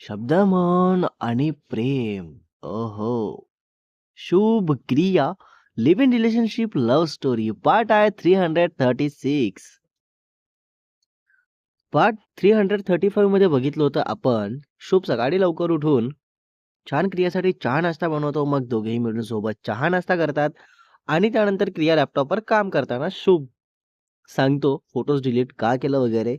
शब्द, मन आणि प्रेम. ओहो! Shubh Kriya, live in relationship love story part आहे 336. पार्ट 335 मध्ये बघितलं होतं आपण, शुभ सकाळी लवकर उठून छान क्रियासाठी चहा नाश्ता बनवतो. मग दोघेही मिळून सोबत चहा नाश्ता करतात आणि त्यानंतर क्रिया लॅपटॉपवर काम करताना शुभ सांगतो फोटोज डिलीट का केलं वगैरे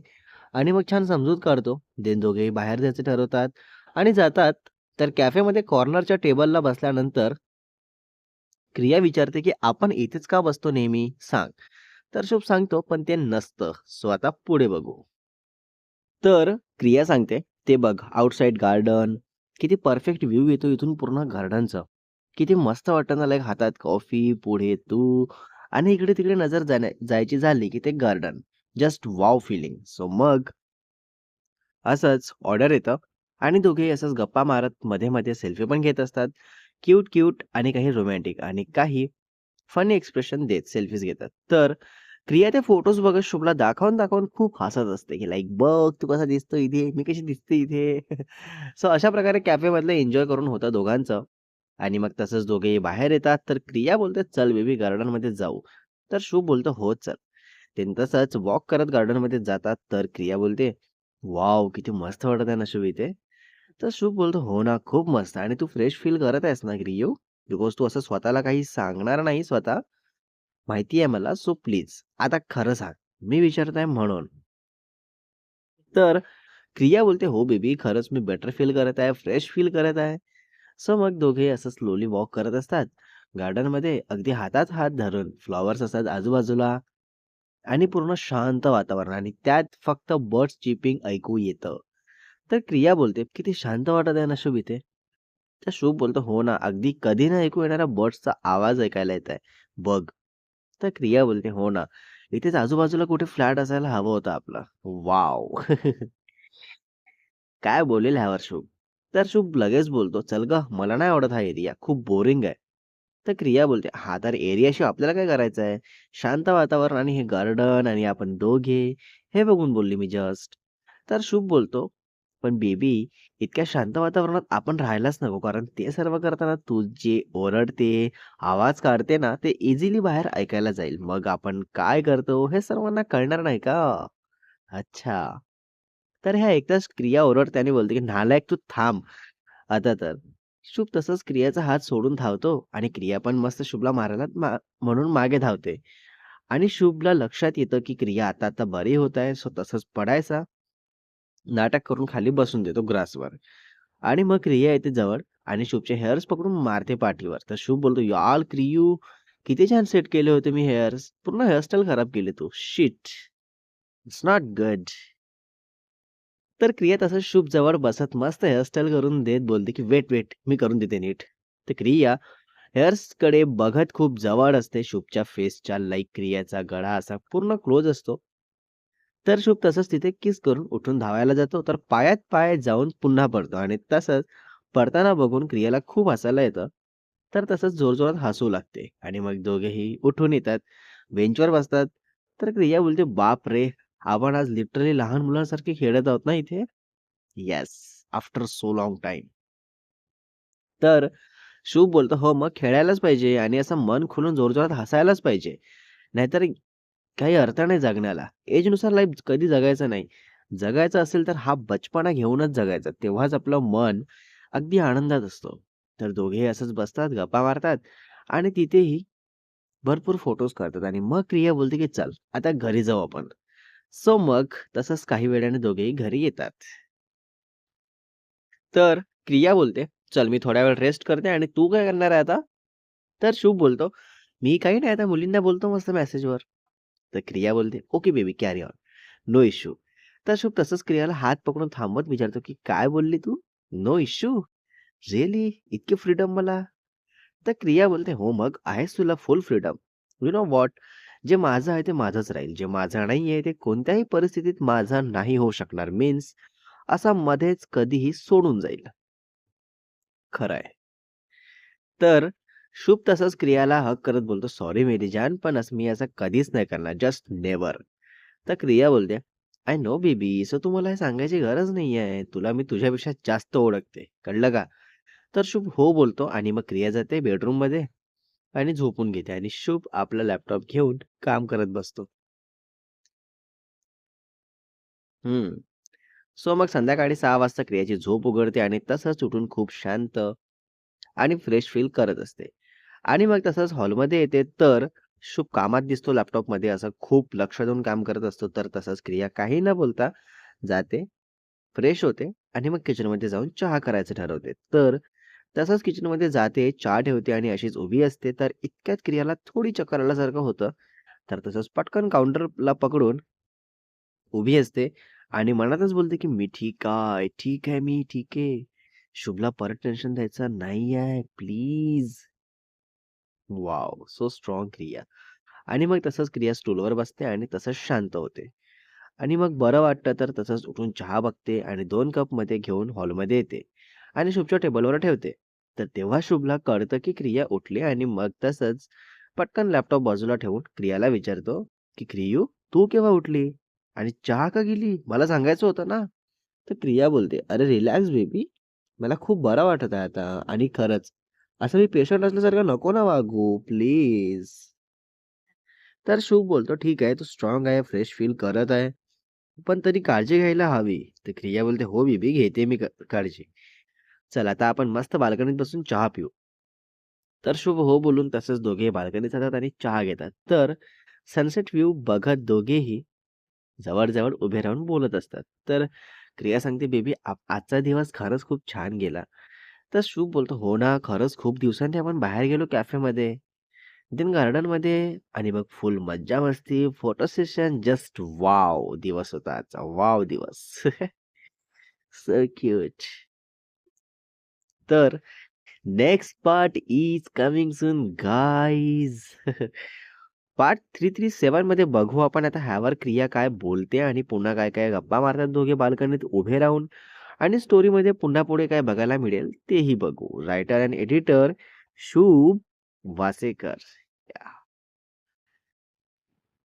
आणि मग छान समजूत काढतो. देन दोघेही बाहेर जायचं ठरवतात आणि जातात. तर कॅफेमध्ये कॉर्नरच्या टेबलला बसल्यानंतर क्रिया विचारते, की "आपण इथेच का बसतो नेहमी? सांग." तर शुभ सांगतो, "पण ते नसतं. सो आता पुढे बघू." तर क्रिया सांगते, "ते बघ आउटसाइड गार्डन, किती परफेक्ट व्ह्यू येतो इथून पूर्ण गार्डनचं किती मस्त वाटतं ना, हातात कॉफी, पुढे तू आणि इकडे-तिकडे नजर जाण्या जायची झाली, की ते garden. Just wow feeling so मग असंच ऑर्डर येतं आणि दोघे असंच गप्पा मारत मध्ये-मध्ये सेल्फी पण घेत असतात. क्यूट-क्यूट आणि काही रोमॅन्टिक आणि काही फनी एक्सप्रेशन देत सेल्फीज घेतात. तर क्रिया ते फोटोज बघत शुभला दाखवून-दाखवून खूप हसत असते, की लाईक "बघ तू कसा दिसतो इथे, मी कशी दिसते इथे." सो अशा प्रकारे कॅफेमधलं एन्जॉय करून होतं दोघांचं आणि मग तसंच दोघेही बाहेर येतात. तर क्रिया बोलते, "चल बेबी गार्डनमध्ये जाऊ." तर शुभ बोलतो, "हो चल." ते तसंच वॉक करत गार्डनमध्ये जातात. तर क्रिया बोलते, वाव किती मस्त वाटत आहे ना शुभ इथे." तर शुभ बोलतो, "हो ना, खूप मस्त आणि तू फ्रेश फील करत आहेस ना क्रियू? बिकॉज तू असं स्वतःला काही सांगणार नाही स्वतः, माहिती आहे मला. सो प्लीज आता खरं सांग. मी विचारत आहे म्हणून." तर क्रिया बोलते, "हो बेबी, खरंच मी बेटर फील करत आहे, फ्रेश फील करत आहे." सो मग दोघे असं स्लोली वॉक करत असतात. गार्डनमध्ये अगदी हातात हात धरून फ्लॉवर्स असतात आजूबाजूला आणि पूर्ण शांत वातावरण आणि त्यात फक्त बर्ड्स चिपिंग ऐकू येतं. तर क्रिया बोलते, "किती शांत वाटत आहे ना शुभ इथे." तर शुभ बोलतो, "हो ना, अगदी कधी ना ऐकू येणारा बर्ड्सचा आवाज ऐकायला येत आहे. बघ." तर क्रिया बोलते, "हो ना, इथेच आजूबाजूला कुठे फ्लॅट असायला हवं होतं आपलं." वाव काय बोलेल ह्यावर शुभ? तर शुभ लगेच बोलतो, "चल ग मला नाही आवडत हा एरिया. खूप बोरिंग आहे." तर क्रिया बोलते, हा तर एरियाशी आपल्याला काय करायचं आहे? शांत वातावरण आणि हे गार्डन आणि आपण दोघे, हे बघून बोलली मी जस्ट." तर शुभ बोलतो, "पण बेबी, इतक्या शांत वातावरणात आपण राहायलाच नको. कारण ते सर्व करताना तू जे ओरडते, आवाज काढते ना, ते इझिली बाहेर ऐकायला जाईल. मग आपण काय करतो हे सर्वांना कळणार नाही का?" अच्छा. तर ह्या एकदाच क्रिया ओरडते आणि बोलते, की "नालायक तू थांब आता तर." शुभ तसंच क्रियाचा हात सोडून धावतो आणि क्रिया पण मस्त शुभला मारायला मा म्हणून मागे धावते आणि शुभला लक्षात येतं, की क्रिया आता-आता बरी होत आहे. सो तसंच पडायचा नाटक करून खाली बसून देतो ग्रासवर आणि मग क्रिया येते जवळ आणि शुभचे हेअर्स पकडून मारते पाठीवर. तर शुभ बोलतो, याल क्रियू, किती छान सेट केले होते मी हेअर्स. पूर्ण हेअरस्टाईल खराब केली तू. शिट! It's not good." तर क्रिया तसंच शुभ जवळ बसत मस्त हेअरस्टाईल करून देत बोलते, की "वेट, वेट, मी करून देते नीट." तर क्रिया हेअर्सकडे बघत खूप जवळ असते शुभच्या फेसच्या. लाईक क्रियाचा गळा असा पूर्ण क्लोज असतो. तर शुभ तसंच तिथे किस करून उठून धावायला जातो. तर पायात पाय जाऊन पुन्हा पडतो आणि तसंच पडताना बघून क्रियाला खूप हसायला येतं. तर तसंच जोरजोरात हसू लागते आणि मग दोघेही उठून येतात. बेंचवर बसतात. तर क्रिया बोलते, "बापरे! आपण आज लिटरली लहान मुलांसारखे खेळत आहोत ना इथे?" Yes, after so long time. तर शुभ बोलतो, "हो, मग खेळायलाच पाहिजे आणि असं मन खुलून जोरजोरात हसायलाच पाहिजे. नाहीतर काही अर्थ नाही जगण्याला. एजनुसार लाईफ कधी जगायचं नाही. जगायचं असेल तर हा बचपना घेऊनच जगायचा. तेव्हाच आपलं मन अगदी आनंदात असतो." तर दोघेही असंच बसतात, गप्पा मारतात आणि तिथेही भरपूर फोटोज करतात आणि मग क्रिया बोलते, की "चल, आता घरी जाऊ आपण." सो मग तसंच काही वेळाने दोघेही घरी येतात. तर क्रिया बोलते, "चल, मी थोड्या वेळ रेस्ट करते आणि तू काय करणार आहे आता?" तर शुभ बोलतो, "मी काही नाही, आता मुलींना बोलतो मस्त मेसेजवर." तर क्रिया बोलते, "okay baby, carry on. No issue." तर शुभ तसंच क्रियाला हात पकडून थांबवत विचारतो, की "काय बोलली तू? No issue? रिअली? इतकी फ्रीडम मला?" तर क्रिया बोलते, "हो, मग आहेस तुला full freedom. You know what? जे माझं आहे ते माझंच राहील. जे माझं नाही आहे ते कोणत्याही परिस्थितीत माझा नाही होऊ शकणार. मीन्स असा मध्येच कधीही सोडून जाईल." खरं आहे. तर शुभ तसंच क्रियाला हक करत बोलतो, "सॉरी मेरी जान, पण असं मी असं कधीच नाही करणार. जस्ट नेवर तर क्रिया बोलते, आय नो बेबी. सो तू मला हे सांगायची गरज नाहीये. तुला मी तुझ्यापेक्षा जास्त ओळखते. कळलं का? तर शुभ हो बोलतो आणि मग क्रिया जाते बेडरूममध्ये आणि झोपून घेते आणि शुभ आपला लॅपटॉप घेऊन काम करत बसतो. हम्म सो मग संध्याकाळी सहा वाजता क्रियाची झोप उघडते आणि तसंच उठून खूप शांत आणि फ्रेश फील करत असते. आणि मग तसंच हॉलमध्ये येते तर शुभ कामात दिसतो लॅपटॉपमध्ये असं खूप लक्ष देऊन काम करत असतो. तर तसंच क्रिया काही न बोलता जाते, फ्रेश होते आणि मग किचनमध्ये जाऊन चहा करायचं ठरवते. तर तसंच किचनमध्ये जाते, चहा ठेवते आणि अशीच उभी असते. तर इतक्यात क्रियाला थोडी चक्कर आल्यासारखं होतं. तर तसंच पटकन काउंटरला पकडून उभी असते आणि मनातच बोलते, की "मी ठीक आहे, ठीक आहे मी, ठीक आहे. शुभला परत टेन्शन द्यायचं नाही आहे, प्लीज." वाव सो स्ट्रॉंग क्रिया. आणि मग तसंच क्रिया स्टूलवर बसते आणि तसंच शांत होते. आणि मग बरं वाटतं तर तसंच उठून चहा बघते आणि 2 कपमध्ये घेऊन हॉलमध्ये येते आणि शुभच्या टेबलवर ठेवते. तर तेव्हा शुभला कळतं, की क्रिया उठली आणि मग तसंच पटकन लॅपटॉप बाजूला ठेवून क्रियाला विचारतो, की "क्रियू, तू केव्हा उठली? आणि चहा का गेली? मला सांगायचं होतं ना?" तर क्रिया बोलते, "अरे रिलॅक्स बेबी. मला खूप बरं वाटत आहे आता आणि खरंच असं मी पेशंट असल्यासारखं नको ना वागू, प्लीज." तर शुभ बोलतो, "ठीक आहे, तू स्ट्रॉंग आहे, फ्रेश फील करत आहे, पण तरी काळजी घ्यायला हवी." तर क्रिया बोलते, "हो बीबी घेते मी काळजी. चल आता आपण मस्त बाल्कनीत बसून चहा पिऊ." तर शुभ हो बोलून तसंच दोघे बाल्कनीत जातात आणि चहा घेतात. तर सनसेट व्ह्यू बघत दोघेही जवळजवळ उभे राहून बोलत असतात. तर क्रिया सांगते, "बेबी आजचा दिवस खरंच खूप छान गेला." तर शुभ बोलतो, "हो ना, खरंच खूप दिवसांनी आपण बाहेर गेलो कॅफेमध्ये, देन गार्डनमध्ये आणि मग फुल मज्जा-मस्ती, फोटो सेशन. जस्ट वाव दिवस होता आजचा. वाव दिवस." So cute. तर next part is coming soon guys. Part three three सेवनमध्ये बघू आपण आता ह्यावर क्रिया काय बोलते आणि पुन्हा काय-काय गप्पा मारतात दोघे बाल्कनीत उभे राहून आणि स्टोरीमध्ये पुन्हा पुढे काय बघायला मिळेल तेही बघू. रायटर अँड एडिटर शुभ वासेकर. या.